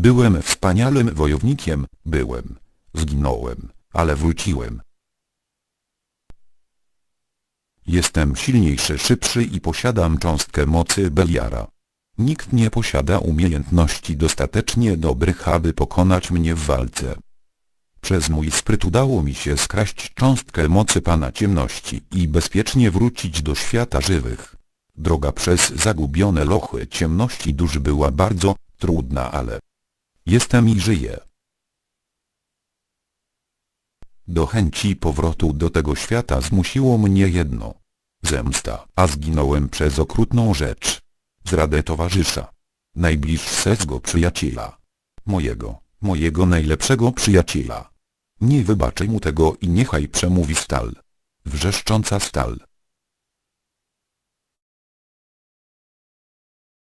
Byłem wspaniałym wojownikiem, byłem. Zginąłem, ale wróciłem. Jestem silniejszy, szybszy i posiadam cząstkę mocy Beliara. Nikt nie posiada umiejętności dostatecznie dobrych, aby pokonać mnie w walce. Przez mój spryt udało mi się skraść cząstkę mocy Pana Ciemności i bezpiecznie wrócić do świata żywych. Droga przez zagubione lochy ciemności dusz była bardzo trudna, ale jestem i żyję. Do chęci powrotu do tego świata zmusiło mnie jedno. Zemsta, a zginąłem przez okrutną rzecz. Zradę towarzysza. Najbliższego przyjaciela. Mojego, mojego najlepszego przyjaciela. Nie wybaczę mu tego i niechaj przemówi stal. Wrzeszcząca stal.